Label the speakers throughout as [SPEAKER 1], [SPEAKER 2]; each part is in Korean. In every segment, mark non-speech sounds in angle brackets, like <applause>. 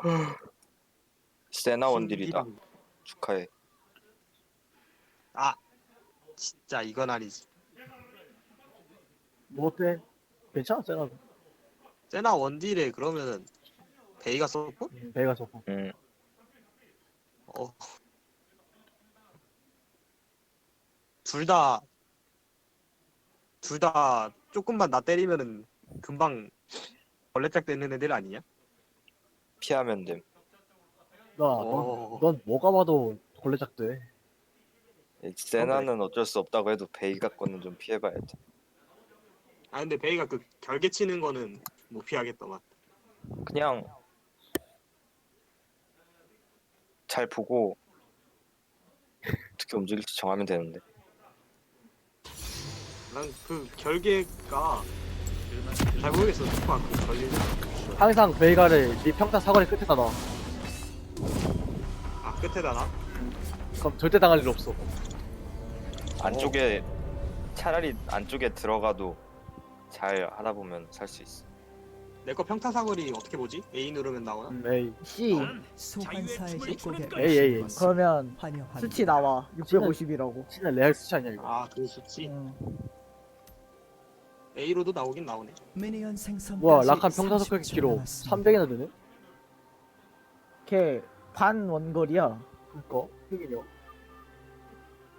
[SPEAKER 1] <gasps> 세나 원딜이다. 축하해.
[SPEAKER 2] 아 진짜 이건 아니지.
[SPEAKER 3] 뭐 어때? 괜찮아 세나
[SPEAKER 2] 세나 원딜에 그러면은 베이가 서포?
[SPEAKER 3] 배가 좋고
[SPEAKER 1] 음,
[SPEAKER 2] 어. 둘 다, 둘 다 조금만 나 때리면은 금방 벌레짝 되는 애들 아니냐?
[SPEAKER 1] 피하면 됨.
[SPEAKER 2] 어.
[SPEAKER 3] 나넌 넌 뭐가 봐도 걸레작 돼
[SPEAKER 1] 세나는 어쩔 수 없다고 해도 베이가 거는 좀 피해봐야지.
[SPEAKER 2] 아 근데 베이가 그 결계 치는 거는 못 피하겠더만.
[SPEAKER 1] 그냥 잘 보고 어떻게 움직일지 정하면 되는데.
[SPEAKER 2] 난 그 결계가 잘 모르겠어. 그 걸리는.
[SPEAKER 3] 항상 베이가를 네 평타 사거리 끝에다 놔
[SPEAKER 2] 아 끝에다 나?
[SPEAKER 3] 그럼 절대 당할 일 없어
[SPEAKER 1] 안쪽에 차라리 안쪽에 들어가도 잘 하다 보면 살 수 있어.
[SPEAKER 2] 내 거 평타 사거리 어떻게 보지? A 누르면 나오나?
[SPEAKER 3] 음, 에이
[SPEAKER 4] C
[SPEAKER 5] 소환사의 축복에
[SPEAKER 3] 에이, 에이, 에이.
[SPEAKER 4] 그러면
[SPEAKER 5] 환영합니다.
[SPEAKER 4] 수치 나와 650이라고
[SPEAKER 3] 진짜 레알 수치 아니야 이거
[SPEAKER 2] 아그 수치.
[SPEAKER 4] 응.
[SPEAKER 2] A로도 나오긴 나오네.
[SPEAKER 5] 미니언 생성.
[SPEAKER 3] 와 라칸 평타 속격 기로 300이나 되네?
[SPEAKER 4] 걔 반 원거리야
[SPEAKER 3] 그니까 흑인이요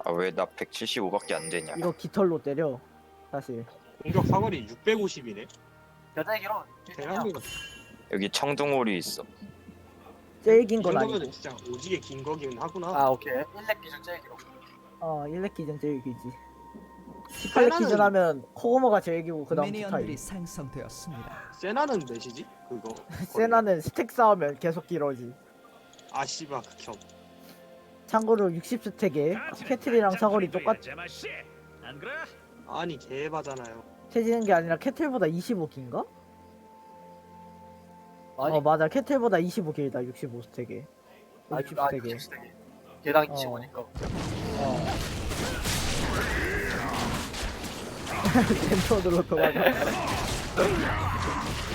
[SPEAKER 1] 아 왜 나 175밖에 안 되냐?
[SPEAKER 4] 이거 깃털로 때려 사실
[SPEAKER 2] 공격 사거리 650이네.
[SPEAKER 3] 여자의 기로
[SPEAKER 2] 대한민국
[SPEAKER 1] 여기 청둥오리 있어.
[SPEAKER 4] 제일 이긴건 아니고
[SPEAKER 2] 정도면 진짜 오지게 긴 거긴 하구나.
[SPEAKER 3] 아 오케이 1렙 기준 제일 기로
[SPEAKER 4] 어 1렙 기준 제일 길지 18렙
[SPEAKER 2] 세나는-
[SPEAKER 4] 기준 하면 코어머가 제일 길고 그 다음
[SPEAKER 5] 미니언들이
[SPEAKER 4] 스타일
[SPEAKER 5] 생성되었습니다.
[SPEAKER 2] 세나는 몇이지? 그거. <laughs>
[SPEAKER 4] 세나는 스택 쌓으면 계속 길어지
[SPEAKER 2] 아 씨발 극혐.
[SPEAKER 4] 참고로 60스택에 캐틀이랑 사거리 똑같
[SPEAKER 2] 아니 개바잖아요.
[SPEAKER 4] 해지는 게 아니라 캐틀보다 25긴가?
[SPEAKER 3] 아니
[SPEAKER 4] 어 맞아 캐틀보다 25 길다 65스택에
[SPEAKER 3] 아니
[SPEAKER 4] 60스택에
[SPEAKER 3] 60스택에 개당
[SPEAKER 4] 어.
[SPEAKER 3] 25니까
[SPEAKER 4] 어 랜턴으로 돌아가.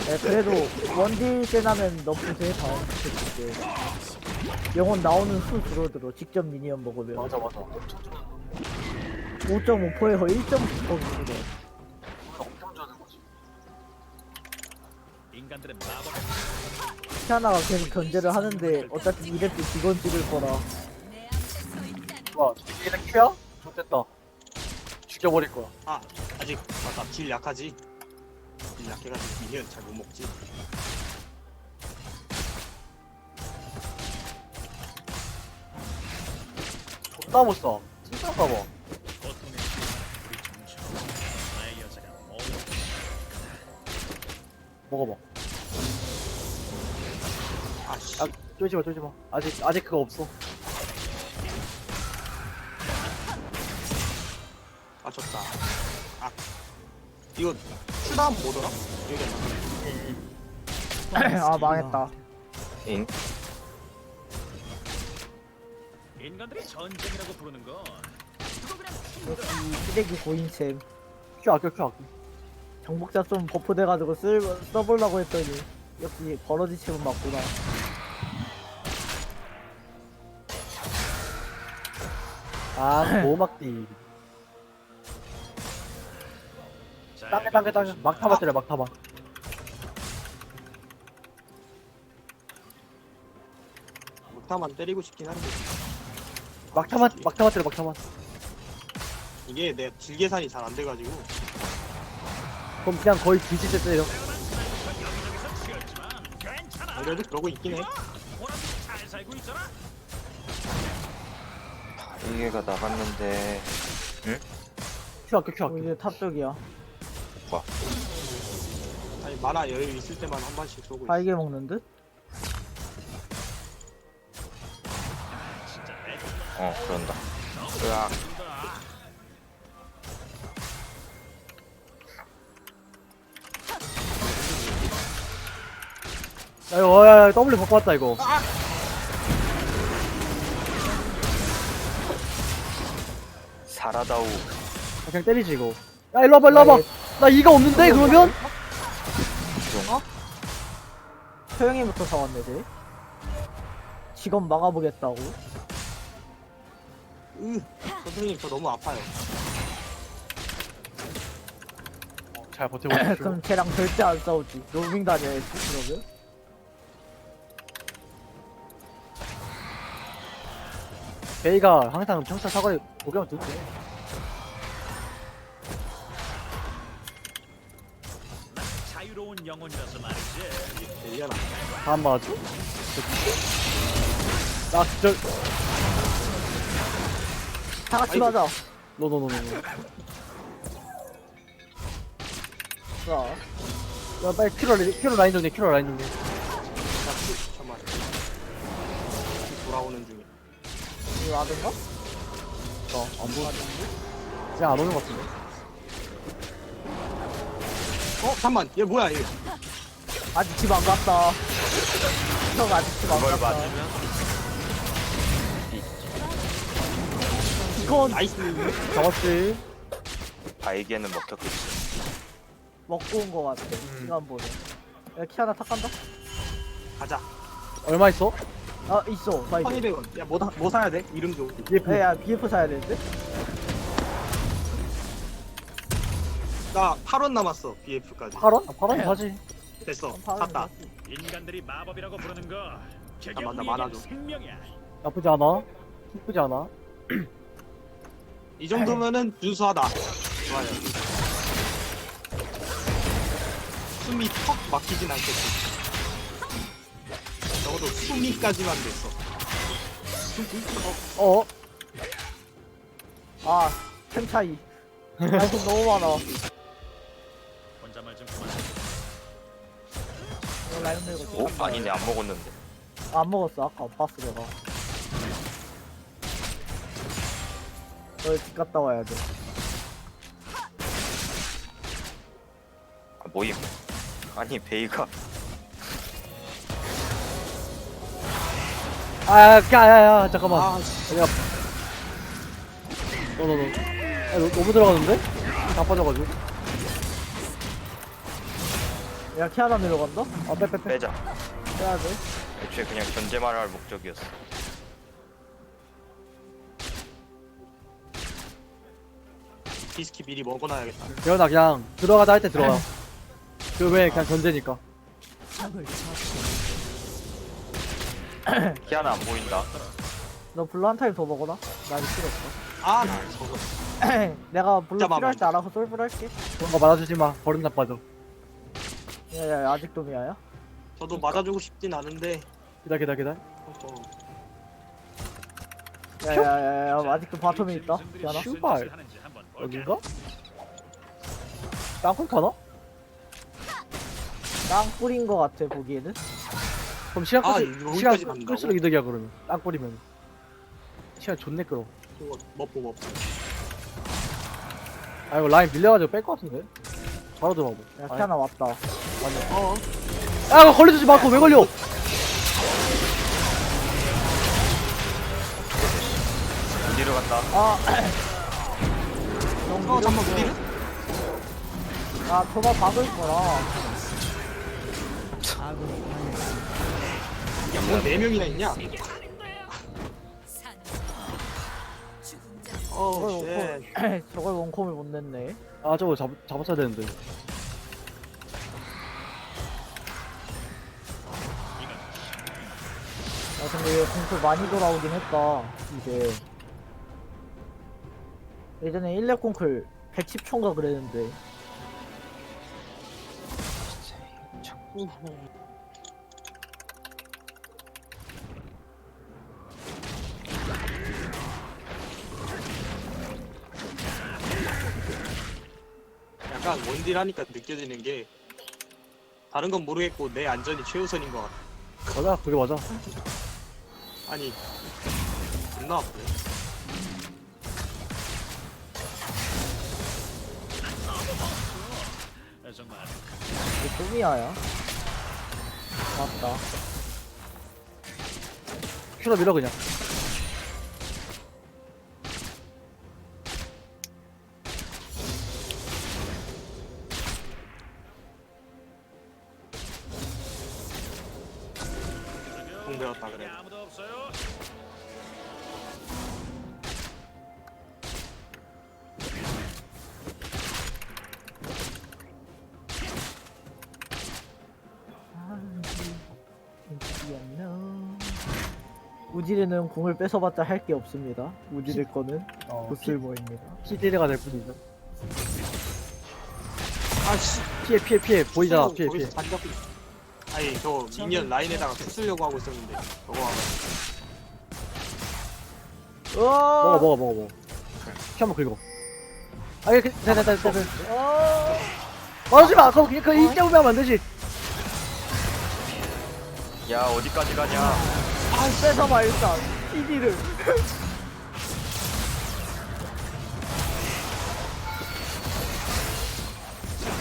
[SPEAKER 4] 네, 그래도 원딜 세나면 너프세 다음 스택인데 영혼 나오는 수 줄어들어. 직접 미니언 먹으면.
[SPEAKER 3] 맞아 맞아. 엄청 좋아
[SPEAKER 4] 5.5%에서 1.9% 줄어
[SPEAKER 3] 엄청 좋아하는 거지.
[SPEAKER 4] 티아나가 계속 견제를 하는데 어차피 이랩도 직원 찍을 거라.
[SPEAKER 3] 와 저기는 큐야? 좋됐다. 죽여버릴 거야.
[SPEAKER 2] 아 아직 맞다. 딜 약하지. 딜 약해가지고 미니언 잘 못 먹지.
[SPEAKER 3] 존나 못 써 진짜인가 봐 먹어봐
[SPEAKER 2] 아 씨.
[SPEAKER 3] 아 쫄지 마 쫄지 마 아직 아직 그거 없어
[SPEAKER 2] 아 졌다. 아 이거 추다음 뭐더라? 나.
[SPEAKER 4] 아 망했다
[SPEAKER 1] 잉?
[SPEAKER 6] 인간들이 전쟁이라고 부르는 건
[SPEAKER 4] 쓰레기 고인 챔
[SPEAKER 3] 큐 아껴 큐 아껴
[SPEAKER 4] 정복자 좀 버프 돼가지고 쓸, 써보려고 했더니 역시 버러지 치면 맞구나
[SPEAKER 3] 아 보호막디 땅에 땅에 땅에. 막타만 때려 막타만
[SPEAKER 2] 목타만 때리고 싶긴 한데.
[SPEAKER 3] 막타만 막타만 때려 막타만
[SPEAKER 2] 이게 내 딜 계산이 잘 안 돼가지고.
[SPEAKER 3] 그럼 그냥 거의 때 때려.
[SPEAKER 2] 그래도 그러고 있긴 해.
[SPEAKER 6] 있잖아.
[SPEAKER 1] 이게가 나갔는데.
[SPEAKER 3] 큐 아껴 큐
[SPEAKER 4] 어,
[SPEAKER 3] 아껴
[SPEAKER 4] 이제 탑 쪽이야
[SPEAKER 2] 아니 만화 여유 있을 때만 한 번씩 쏘고 있어.
[SPEAKER 4] 빨개 먹는 듯?
[SPEAKER 1] 어 그런다. 으악
[SPEAKER 3] 야 이거 야, 야, W 바꿔 왔다 이거
[SPEAKER 1] 사라다오.
[SPEAKER 3] 아, 그냥 때리지 이거 야 일로 와봐 일로 와봐 나 이가 없는데 그러면?
[SPEAKER 4] 소영이부터 사왔네 쟤 직업 막아보겠다고?
[SPEAKER 2] 으, 선생님 저 너무 아파요.
[SPEAKER 3] 잘 버티고 있어. <laughs>
[SPEAKER 4] 그럼 쟤랑 절대 안 싸우지. 로밍 다녀야지, 그러면.
[SPEAKER 3] 베이가 항상 평타 사거리 보기만 듣지.
[SPEAKER 6] 자유로운 영혼이라서 말이지.
[SPEAKER 2] 대리하나.
[SPEAKER 3] 다음 맞아. 나 진짜
[SPEAKER 4] 다 같이. 맞아.
[SPEAKER 3] 노노노노.
[SPEAKER 4] 자,
[SPEAKER 3] 야 빨리 큐로 큐로 라인 정리 큐로 라인 정리.
[SPEAKER 2] 나 그, 잠깐만. 돌아오는 중에.
[SPEAKER 4] 이거 아든가?
[SPEAKER 3] 어안 보여. 그냥 안 오는 것 같은데.
[SPEAKER 2] 어, 잠만. 얘 뭐야, 얘.
[SPEAKER 4] 아직 집 안 갔다. 형 아직 집 안
[SPEAKER 1] 그걸
[SPEAKER 4] 갔다.
[SPEAKER 1] 맞으면
[SPEAKER 4] 이건
[SPEAKER 2] 나이스.
[SPEAKER 3] 잡았지.
[SPEAKER 1] 바에게는 먹혔겠지.
[SPEAKER 4] 먹고 온 거 같아. 시간 보네. 야, 키 하나 탁 간다?
[SPEAKER 2] 가자.
[SPEAKER 3] 얼마 있어?
[SPEAKER 4] 아, 있어. 사이즈.
[SPEAKER 2] 1200원. 야, 뭐, 다- 뭐 사야 돼? 이름 좀.
[SPEAKER 3] EF.
[SPEAKER 4] 야, 야, BF 사야 되는데?
[SPEAKER 2] 나 8원 남았어, BF까지.
[SPEAKER 3] 8원? 아, 8원 사지.
[SPEAKER 2] 됐어.
[SPEAKER 4] 한
[SPEAKER 2] 샀다.
[SPEAKER 6] 인간들이 마법이라고 부르는 거. 개경
[SPEAKER 2] 잠깐만, 나
[SPEAKER 6] 우리에겐
[SPEAKER 2] 많아져.
[SPEAKER 6] 생명이야.
[SPEAKER 3] 나쁘지 않아. 나쁘지 않아.
[SPEAKER 2] 이 정도면은 준수하다. 좋아요. 숨이 턱 막히진 않겠지. 적어도 숨이까지만 됐어.
[SPEAKER 3] 어?
[SPEAKER 4] 아, 템 차이. 아이템 너무 많아. 이거 라인 밀고
[SPEAKER 1] 오 아니네 안 먹었는데.
[SPEAKER 4] 아, 안 먹었어. 아까 봤어, 내가. 너집 갔다 와야 돼.
[SPEAKER 1] 아, 모임. 아니 베이가
[SPEAKER 3] 아, 야 야야 잠깐만.
[SPEAKER 2] 아, 씨.
[SPEAKER 3] 야. 너너너. 야, 너, 너무 들어가는데? 다 빠져가지고.
[SPEAKER 4] 야, 키 하나 내려간다?
[SPEAKER 3] 아, 빼빼빼.
[SPEAKER 1] 빼자.
[SPEAKER 4] 빼야 돼.
[SPEAKER 1] 애초에 그냥 견제만 할 목적이었어.
[SPEAKER 2] 비스키 미리 먹어놔야겠다.
[SPEAKER 3] 대현아 그냥 들어가다 할 때 들어가. 그 왜 그냥 견제니까.
[SPEAKER 1] 키아나 <clears throat> 안 보인다.
[SPEAKER 4] 너 블루 한 타임 더 먹어라. 나 이거 필요 없어.
[SPEAKER 2] 아, 나 저거. <clears throat>
[SPEAKER 4] 내가 블루 필요할 때 알아서 솔브를 할게.
[SPEAKER 3] 그런 거 맞아주지 마. 버릇 나빠져.
[SPEAKER 4] 야야 아직도 미아야?
[SPEAKER 2] 저도 맞아주고 싶진 않은데.
[SPEAKER 3] 기다 기다 기다.
[SPEAKER 2] 어,
[SPEAKER 4] 야야야야 아직도 바텀에 있다.
[SPEAKER 6] 무슨
[SPEAKER 3] 슈발. 어딘가? 땅콩 타나?
[SPEAKER 4] 땅 뿌린 거 같아 보기에는.
[SPEAKER 3] 그럼 시간
[SPEAKER 2] 아,
[SPEAKER 3] 끌
[SPEAKER 2] 여기까지
[SPEAKER 3] 시간? 끌수록 이득이야 그러면. 땅 뿌리면. 시간 존내 끌어.
[SPEAKER 2] 저거 먹고 먹고.
[SPEAKER 3] 아 이거 라인 밀려가지고 뺄 것 같은데? 바로 들어가고.
[SPEAKER 4] 야
[SPEAKER 3] 아니,
[SPEAKER 4] 키 하나 왔다.
[SPEAKER 2] 어,
[SPEAKER 3] 야 걸려주지 말고 왜 걸려?
[SPEAKER 1] 어디로 간다.
[SPEAKER 4] 아.
[SPEAKER 2] 어, 잠깐만, 우리는?
[SPEAKER 4] 아 저거 박을 거라.
[SPEAKER 2] 야, 뭐 4명이나 있냐? 어,
[SPEAKER 4] 저걸
[SPEAKER 2] 쉣.
[SPEAKER 4] 원콤 저걸 원콤을 못 냈네.
[SPEAKER 3] 아 저거 잡, 잡았어야 되는데.
[SPEAKER 4] 야 근데 얘 공수 많이 돌아오긴 했다. 이제 예전에 1렙 콩클 110초인가 그랬는데
[SPEAKER 2] 약간 원딜 하니까 느껴지는 게 다른 건 모르겠고 내 안전이 최우선인 것 같아.
[SPEAKER 3] 맞아 그게 맞아.
[SPEAKER 2] 아니 존나 아프네.
[SPEAKER 6] 아, 정말
[SPEAKER 4] 이게 또미야야. 맞다.
[SPEAKER 3] 큐로 밀어 그냥.
[SPEAKER 2] 공 배웠다 그래.
[SPEAKER 6] 아무도 없어요.
[SPEAKER 4] 우지리는 공을 뺏어봤자 할 게 없습니다. 우지리 거는
[SPEAKER 3] 어,
[SPEAKER 4] 부슬모입니다.
[SPEAKER 3] PD가 될 뿐이죠.
[SPEAKER 2] 아씨.
[SPEAKER 3] 피해 피해 피해 보이잖아 피해 피해.
[SPEAKER 2] 잡고. 있어. 아니 저 미니언 라인에다가 투쓰려고 하고 있었는데 저거 하고.
[SPEAKER 3] 먹어 먹어 먹어 먹어. 피 한번 긁어. 아 이렇게 됐다 됐다 됐다. 맞지 마. 그거 그냥 그 이때 오면 하면 안 되지.
[SPEAKER 1] 야 어디까지 가냐
[SPEAKER 4] 아, 뺏어봐 일단. PD를.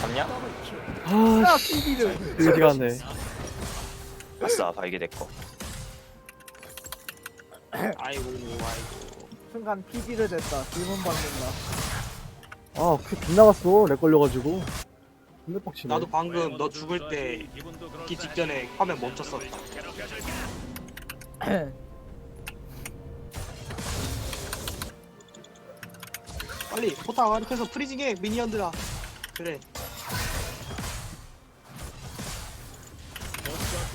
[SPEAKER 1] 잡냐?
[SPEAKER 4] 야, PD를.
[SPEAKER 3] 어디 갔네.
[SPEAKER 1] 아싸 발기 됐고
[SPEAKER 2] 아이고 아이고.
[SPEAKER 4] 순간 PD를 됐다. 질문 받는다.
[SPEAKER 3] 아 그 빗나갔어. 렉 걸려가지고. 근데 빡치네.
[SPEAKER 2] 나도 방금 너 죽을 때 죽기. 직전에 화면 멈췄었다. <clears throat> 빨리 포탑 해서 프리징해 미니언들아. 그래.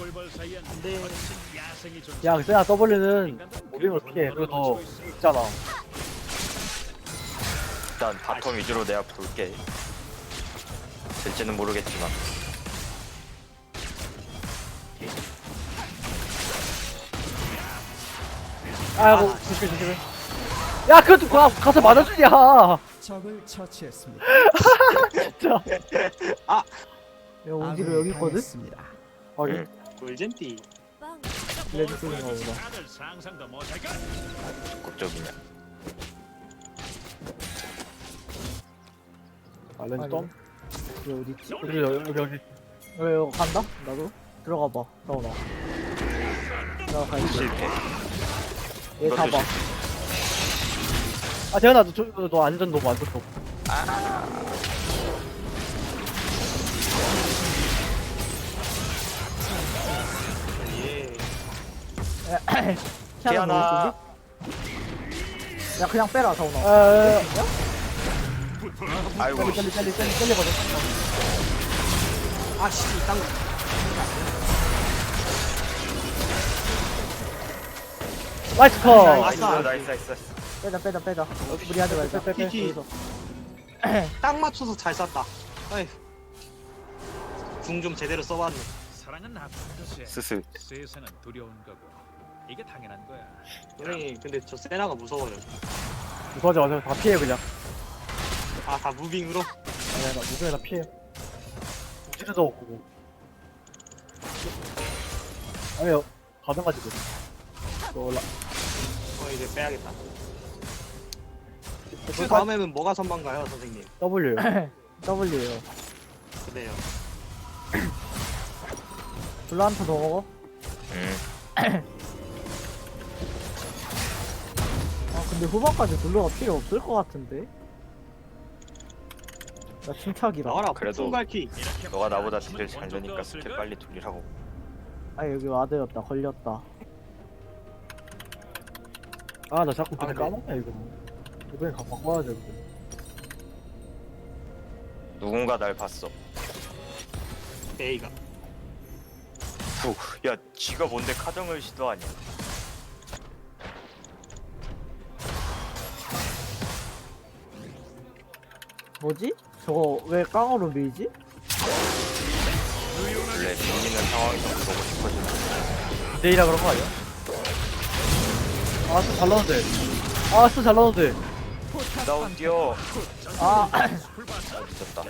[SPEAKER 6] 사이엔
[SPEAKER 2] 네.
[SPEAKER 6] 거친 야생이 존재.
[SPEAKER 3] 야 그냥 W는
[SPEAKER 6] 인간들은
[SPEAKER 3] 무빙을
[SPEAKER 6] 그
[SPEAKER 3] 피해. 그리고 더. 있잖아.
[SPEAKER 1] 일단 바텀 위주로 내가 볼게 될지는 모르겠지만
[SPEAKER 3] 아이고 조심해 조심해. 야 그것도 가, 가서 맞아주냐.
[SPEAKER 5] 적을 처치했습니다. <laughs>
[SPEAKER 3] 진짜.
[SPEAKER 4] 야, 우지리 여기 있거든?
[SPEAKER 5] 당했습니다.
[SPEAKER 3] 아
[SPEAKER 1] 응.
[SPEAKER 2] 골젠티.
[SPEAKER 4] 레드 쪽인가 보다.
[SPEAKER 6] 다들 상상도 못할까?
[SPEAKER 1] 적극적이냐
[SPEAKER 3] 아 랜덤.
[SPEAKER 4] 이게 어디있지?
[SPEAKER 3] 여기 여기 여기.
[SPEAKER 4] 그래, 이거 간다? 나도? 들어가봐. 나오나. 나 갈게.
[SPEAKER 1] 실패
[SPEAKER 4] 얘 잡아.
[SPEAKER 3] 아 대현아 너, 저- 너, 너 안전 너무 안 좋고.
[SPEAKER 2] 예. <coughs>
[SPEAKER 1] 태연아
[SPEAKER 4] 건데? 야, 그냥 빼라, 다오나.
[SPEAKER 3] 에
[SPEAKER 1] 아이고
[SPEAKER 3] 빨리 빨리 빨리 빨리 빨리 가자.
[SPEAKER 2] 아씨 땅.
[SPEAKER 3] 나이스 컷.
[SPEAKER 1] 나이스 나이스 나이스 나이스
[SPEAKER 4] 빼자, 빼자, 빼자. 무리하지 말자.
[SPEAKER 3] 빼, 빼. <coughs>
[SPEAKER 2] 딱 맞춰서 잘 쐈다. 아이. 궁 좀 제대로 써봤네.
[SPEAKER 6] 사랑은 아픈 것이
[SPEAKER 1] 스스
[SPEAKER 6] 세상은 두려운 거고 이게 당연한 거야.
[SPEAKER 2] 선생님 근데 저 세나가 무서워요.
[SPEAKER 3] 무서워하지 마세요. 다 피해 그냥.
[SPEAKER 2] 아 다 무빙으로?
[SPEAKER 3] 아니야 나 무서워 다 피해. 우지르도 없고. 아니요 가능하지 그. 너 올라.
[SPEAKER 2] 어 이제 빼야겠다.
[SPEAKER 3] 그그
[SPEAKER 2] 다음에는 뭐가 선반가요 선생님?
[SPEAKER 3] W. <laughs>
[SPEAKER 4] W요.
[SPEAKER 2] 그래요.
[SPEAKER 4] 블란트 더 먹어?
[SPEAKER 1] 음 <clears throat>
[SPEAKER 4] 근데 후반까지 블루가 필요 없을 것 같은데? 나 침착이라.
[SPEAKER 2] 나와라
[SPEAKER 1] 그래도- 너가 나보다 딜을 잘 되니까 스킬? 빨리 돌리라고
[SPEAKER 4] 아, 여기 와드였다. 걸렸다.
[SPEAKER 3] 아 나 자꾸 그냥
[SPEAKER 2] 아, 네.
[SPEAKER 3] 까먹네 이거. 이번엔 가 바꿔야죠 이거.
[SPEAKER 1] 누군가 날 봤어
[SPEAKER 2] 에이가.
[SPEAKER 1] 후, 야 지가 뭔데 카정을 시도하냐
[SPEAKER 4] 뭐지? 저거 왜 깡으로 밀지?
[SPEAKER 1] 원래 밀리는 상황이 좀 보고 싶어지는
[SPEAKER 3] 내일이라 그런 거 아니야? 아 스잘 나오는데. 아 스잘 나오는데.
[SPEAKER 1] 다운 뛰어
[SPEAKER 4] 아,
[SPEAKER 1] 아 늦었다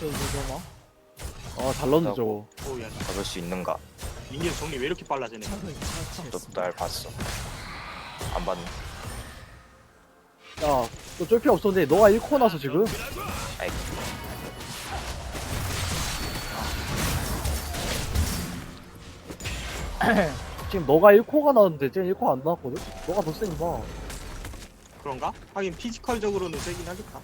[SPEAKER 4] 저 누구나?
[SPEAKER 3] 아잘 나오는데 저거.
[SPEAKER 2] 오야
[SPEAKER 1] 잡을 수 있는가
[SPEAKER 2] 미니언 정리 왜 이렇게 빨라지네.
[SPEAKER 5] 적을 처치했습니다.
[SPEAKER 1] 너도 날 봤어 안 봤네
[SPEAKER 3] 야, 너쫄 필요 없었는데 너가 1코 나서 지금.
[SPEAKER 1] 아이
[SPEAKER 3] 지금 너가 1코가 나왔는데 지금 1코 안 나왔거든? 너가 더 센, 봐.
[SPEAKER 2] 그런가? 하긴 피지컬적으로는 세긴 하겠다.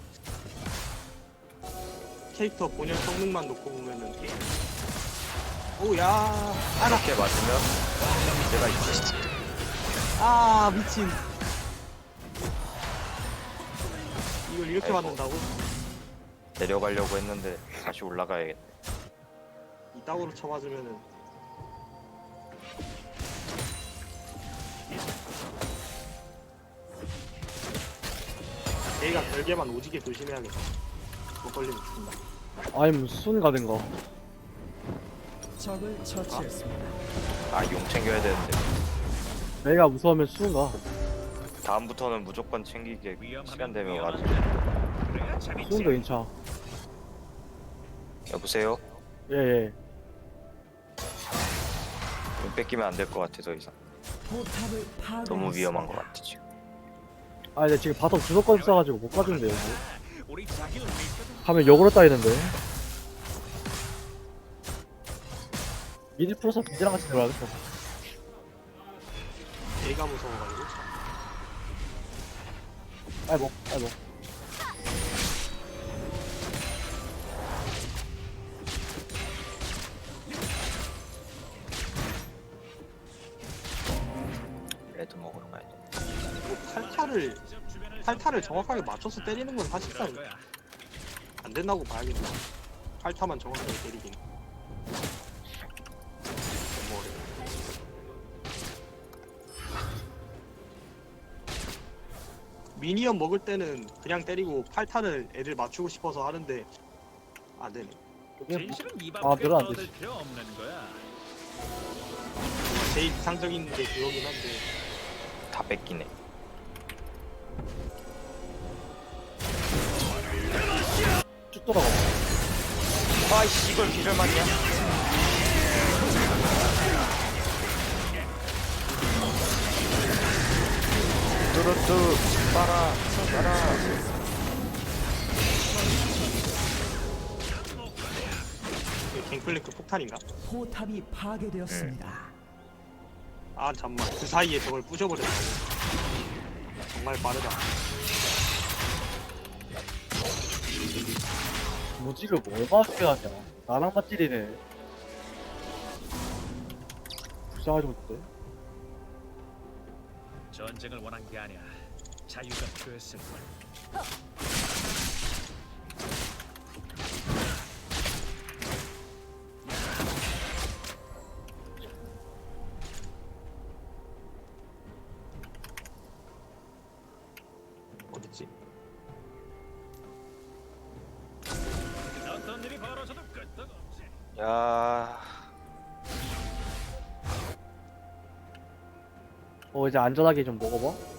[SPEAKER 2] 캐릭터 본연 성능만 놓고 보면은 오야 아나
[SPEAKER 1] 이렇게 맞으면 내가 있지.
[SPEAKER 2] 아 미친 이걸 이렇게
[SPEAKER 1] 아이고.
[SPEAKER 2] 맞는다고?
[SPEAKER 1] 내려가려고 했는데 다시 올라가야겠네.
[SPEAKER 2] 이따구로 쳐맞으면은 얘가 별개만 오지게 조심해야겠다 못 걸리면 죽는다
[SPEAKER 3] 아니면 순 가든가
[SPEAKER 5] 적을 처치했습니다.
[SPEAKER 1] 아 용 챙겨야 되는데
[SPEAKER 3] 내가 무서우면 순가
[SPEAKER 1] 다음부터는 무조건 챙기게 시간 되면
[SPEAKER 6] 재밌지.
[SPEAKER 3] 순도 괜찮아
[SPEAKER 1] 여보세요?
[SPEAKER 3] 예예
[SPEAKER 1] 용 뺏기면 안 될 것 같아 더 이상.
[SPEAKER 5] 포탑을.
[SPEAKER 1] 너무 위험한 것 같아 지금.
[SPEAKER 3] 아 근데 지금 바텀 주도권 써가지고 못 가준대요 <laughs>
[SPEAKER 6] 우리 자기를 믿거든.
[SPEAKER 3] 가면 역으로 따이는데 미드 풀어서 미드랑 같이 들어가겠어
[SPEAKER 2] 얘가 무서워가지고
[SPEAKER 3] 아이고 아이고
[SPEAKER 1] 레드 먹으러 가야 돼.
[SPEAKER 2] 뭐 탈타를 탈타를 정확하게 맞춰서 때리는 건 사실상. 안 된다고 봐야겠네 탈타만 정확하게 때리긴 미니언 먹을 때는 그냥 때리고 팔타는 애들 맞추고 싶어서 하는데 안 되네
[SPEAKER 3] 그게
[SPEAKER 6] 진실은 이
[SPEAKER 3] 아, 별로 안
[SPEAKER 6] 떠들
[SPEAKER 3] 되지.
[SPEAKER 6] 필요 없는 거야.
[SPEAKER 2] 제일 이상적인 게 그거긴 한데
[SPEAKER 1] 다 뺏기네.
[SPEAKER 3] 쭉 돌아가
[SPEAKER 1] 아이씨 이걸 기절 맞냐? 뚜루뚜 빨아 빨아
[SPEAKER 2] 이게 갱플랭크 폭탄인가?
[SPEAKER 5] 포탑이 파괴되었습니다.
[SPEAKER 2] 아 잠만. 그 사이에 저걸 부셔버렸다고. 정말 빠르다.
[SPEAKER 3] 그거 얼마나 쉽게 하냐? 나랑 맞질이네. 불쌍하지 못해?
[SPEAKER 6] 전쟁을 원한 게 아니야. 자유가 필요했을 뿐.
[SPEAKER 2] 어딨지?
[SPEAKER 6] 어떤 일이 벌어져도 끄떡없지.
[SPEAKER 1] 야
[SPEAKER 3] 어 이제 안전하게 좀 먹어봐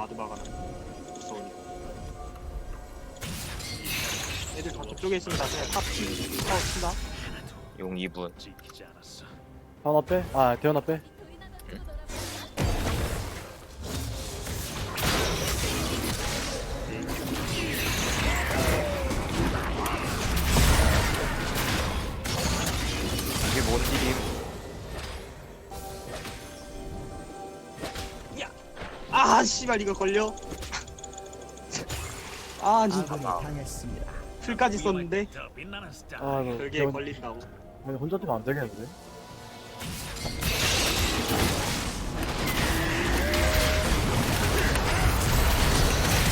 [SPEAKER 2] 마드바가는 무서우니까 애들 다 저쪽에 있습니다 그냥 탑 치- 타워 친다
[SPEAKER 1] 용 2분
[SPEAKER 6] 지키지 않았어.
[SPEAKER 3] 하나 빼? 아 대현아 빼
[SPEAKER 2] 씨발 이거 걸려? <laughs> 아 진짜.
[SPEAKER 5] 아군이 당했습니다.
[SPEAKER 2] 풀까지 썼는데?
[SPEAKER 6] 스타.
[SPEAKER 3] 아너
[SPEAKER 2] 별게
[SPEAKER 3] 대현
[SPEAKER 2] 걸린다고.
[SPEAKER 3] 아니, 혼자 뛰면 안 되겠는데?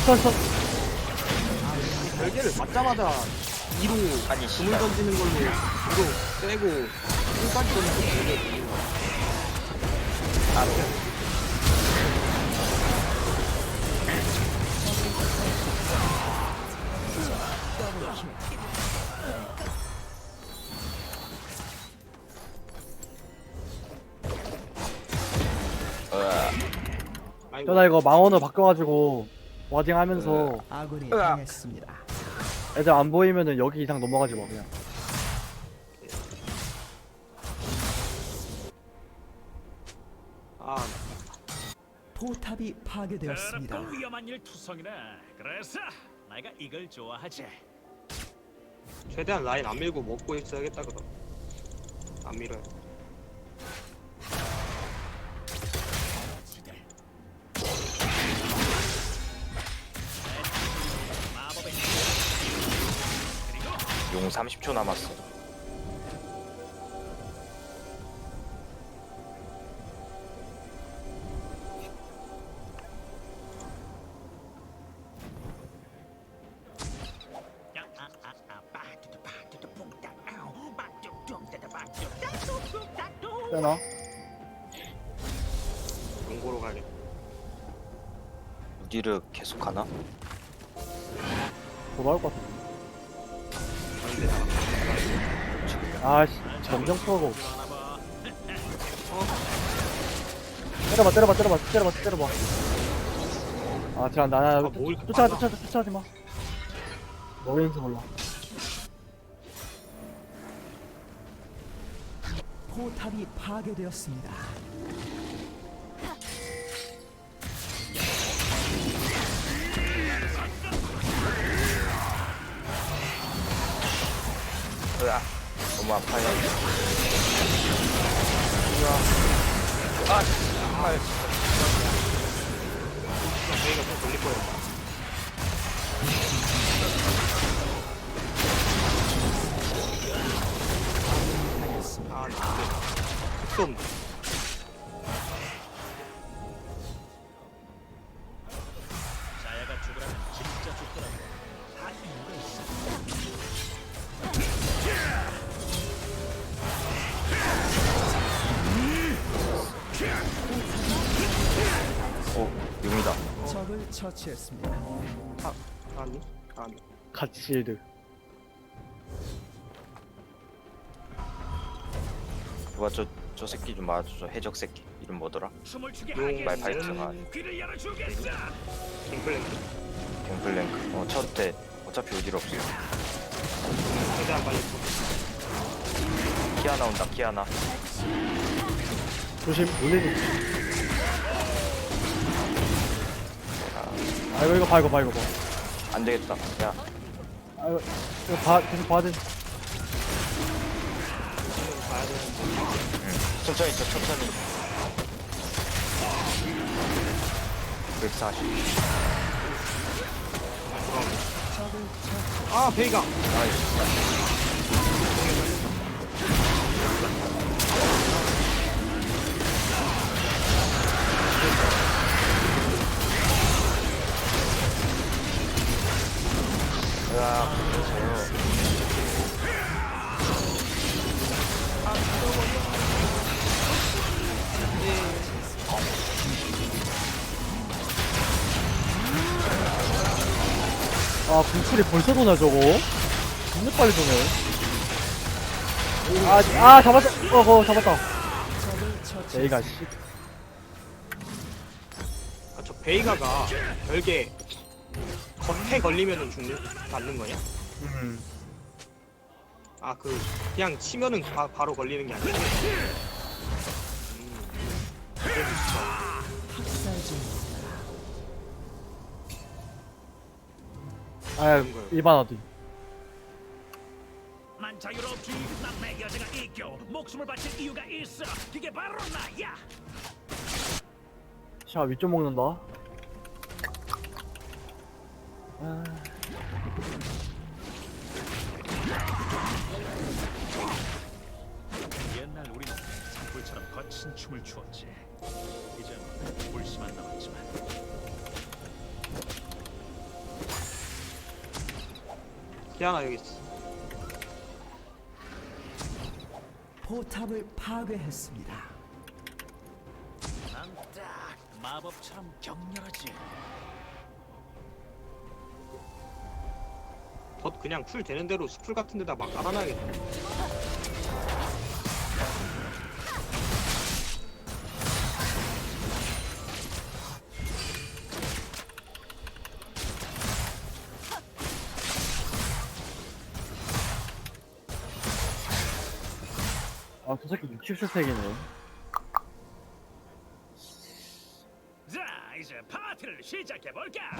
[SPEAKER 3] 선선
[SPEAKER 2] 별개를 맞자마자 2로
[SPEAKER 1] 아니 씨발.
[SPEAKER 2] 던지는 걸로 2로 빼고 풀까지 던지는 거 별개 걸린 거야.
[SPEAKER 1] 으아,
[SPEAKER 2] 아이고
[SPEAKER 3] 현아 이거 망원을 바꿔가지고 와딩 하면서
[SPEAKER 5] 아군이
[SPEAKER 1] 으악.
[SPEAKER 5] 당했습니다.
[SPEAKER 3] 애들 안 보이면은 여기 이상 넘어가지 마 그냥
[SPEAKER 2] 아
[SPEAKER 5] 포탑이 파괴되었습니다.
[SPEAKER 6] 더럽고 위험한 일 투성이네. 그래서 내가 이걸 좋아하지.
[SPEAKER 2] 최대한 라인 안 밀고 먹고 있어야겠다 그럼 안 밀어요
[SPEAKER 1] 용 30초 남았어.
[SPEAKER 3] 때려봐 때려봐 때려봐 때려봐 때려봐. 아 제가 나
[SPEAKER 2] 아, 뭘
[SPEAKER 3] 쫓아 쫓아 쫓아하지 마. 뭐겠는지 몰라.
[SPEAKER 5] 포탑이 파괴되었습니다.
[SPEAKER 1] 으아, 너무 아파요. 아, 정 말.
[SPEAKER 2] 저희가 더 돌릴 거예요. 아, 안 돼. 또 없네.
[SPEAKER 3] 같이 실드
[SPEAKER 1] 누가 저, 저 새끼 좀 맞아줘. 저 해적 새끼. 이름 뭐더라?
[SPEAKER 6] 숨을 쉬게
[SPEAKER 2] 용
[SPEAKER 6] 하겠어.
[SPEAKER 1] 말파이트가
[SPEAKER 6] 귀를 열어주겠어.
[SPEAKER 2] 갱플랭크.
[SPEAKER 1] 갱플랭크. 어, 첫 대. 어차피 우디르 없어.
[SPEAKER 2] 최대한 빨리 쳐.
[SPEAKER 1] 키아 나 온다, 키아 나.
[SPEAKER 3] 조심 올리지 아 이거 이거 봐 이거 봐 이거 봐
[SPEAKER 1] 안 되겠다. 야,
[SPEAKER 3] 아 이거 이거 봐 계속 봐야 돼.
[SPEAKER 1] 천천히 쳐, 천천히. 140.
[SPEAKER 2] 아, 베이가.
[SPEAKER 1] 으
[SPEAKER 3] 아 불풀이 벌써 도나 저거 진짜 빨리 도네 아, 아 잡았다 어 어 잡았다
[SPEAKER 5] 적을 처치.
[SPEAKER 3] 에이가 씨
[SPEAKER 2] 아, 저 베이가가 별게 겉에 걸리면은 죽는, 맞는 거냐?
[SPEAKER 3] 음.
[SPEAKER 2] 아, 그, 그냥 치면은 바, 바로 걸리는 게 아니야? 음.
[SPEAKER 3] 아 일반 어디
[SPEAKER 6] 이겨.
[SPEAKER 3] 샤 위쪽 먹는다 아,
[SPEAKER 6] 옛날 우리는 산불처럼 거친 춤을 추었지. 이젠 불씨만 남았지만.
[SPEAKER 2] 희한아, 여기 있어.
[SPEAKER 5] 포탑을 파괴했습니다.
[SPEAKER 6] 난딱 마법처럼 격렬하지.
[SPEAKER 2] 덧 그냥 풀 되는 대로 스풀 같은 데다 막 깔아놔야겠다.
[SPEAKER 3] 아 저 새끼 67색이네
[SPEAKER 6] 자, 이제 파티를 시작해 볼까?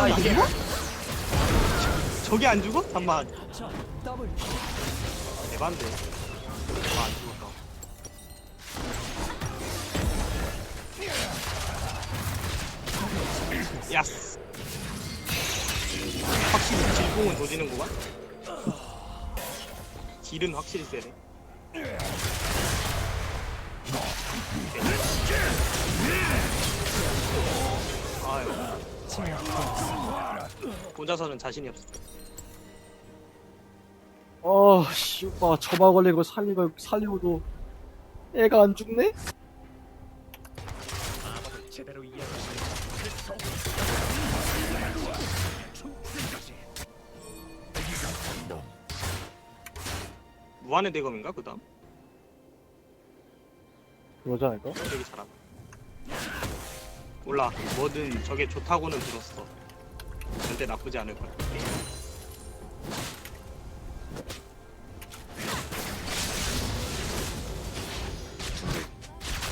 [SPEAKER 1] 아
[SPEAKER 2] 이게? 저게 안 죽어? 잠만. 대반데. 아 안 죽었다. 야스. 확실히 질공은 조지는구만. 딜은 확실히 세네 혼자서는 자신이 없어
[SPEAKER 3] 어, 씨, 오빠 저마 걸리고 살리고 살리고도 애가 안 죽네?
[SPEAKER 6] 마법을 제대로 이해하시는 그래서 충분까지
[SPEAKER 2] 무한의 대검인가 그 다음?
[SPEAKER 3] 그러지 않을까?
[SPEAKER 2] 되게 잘함 몰라 뭐든 저게 좋다고는 들었어 절대 나쁘지 않을 거야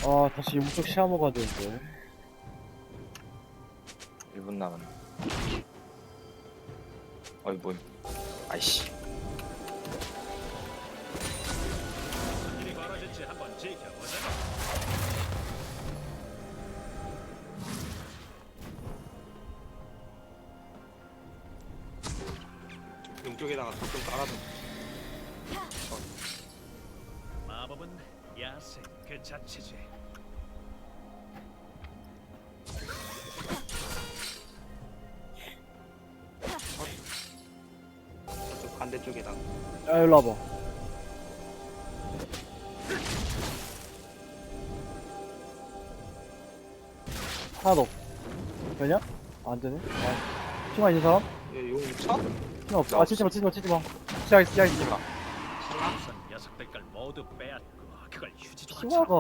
[SPEAKER 3] 아, 다시 용적 시야 먹어야 되는데.
[SPEAKER 1] 1분 남았네. 어이 뭐 아이씨.
[SPEAKER 2] 쪽에다가 가끔 깔아둔
[SPEAKER 6] 마법은 야생 그 자체지.
[SPEAKER 2] 저쪽 반대쪽에다가
[SPEAKER 3] 야, 일로 와봐. 하나 더. 되냐? 안 되네. 아, 치마 있는 사람?
[SPEAKER 2] 얘용 쳐?
[SPEAKER 3] 치마 없어. 아, 치지 마, 치지 마, 치지 마. 시작, 시작, 치지 마.
[SPEAKER 6] 우선 녀석들 걸 모두 빼앗고 그걸 휴지조각
[SPEAKER 3] 시와가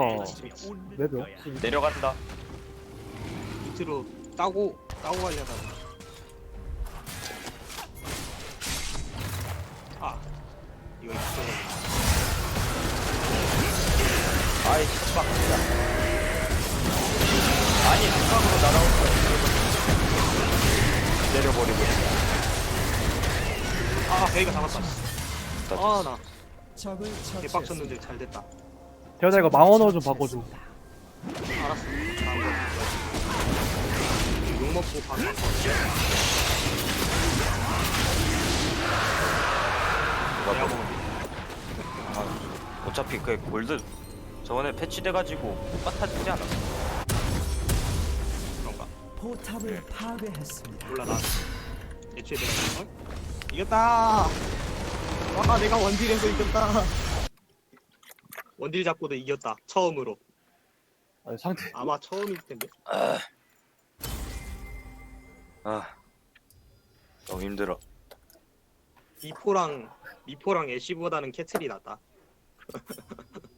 [SPEAKER 3] 왜 배워?
[SPEAKER 1] 내려간다.
[SPEAKER 2] 밑으로 따고 따고 가려다 아 이거 있어
[SPEAKER 1] 아이 씨발. 아니 육각으로 날아올 거야. 내려버리고.
[SPEAKER 2] 아 베이가 잡았다
[SPEAKER 1] 나
[SPEAKER 2] 아나
[SPEAKER 5] 적을 처치했습니다.
[SPEAKER 2] 개빡쳤는데 잘 됐다
[SPEAKER 3] 대현아, 이거 망원어 좀 바꿔줘.
[SPEAKER 2] 알았어 다음 거욕 먹고 바로 바꿔 내가
[SPEAKER 1] 아, 어차피 그 골드 저번에 패치돼가지고 똑같아지지 않았어?
[SPEAKER 2] 그런가
[SPEAKER 5] 포탑을 파괴했습니다.
[SPEAKER 2] 몰라 나 애초에 내가 어? 이겼다. 와 내가 원딜에서 이겼다. 원딜 잡고도 이겼다 처음으로.
[SPEAKER 3] 아니, 상태.
[SPEAKER 2] 아마 처음일 텐데.
[SPEAKER 1] 아. 너무 힘들어.
[SPEAKER 2] 미포랑 미포랑 애쉬보다는 캐틀이 낫다 <laughs>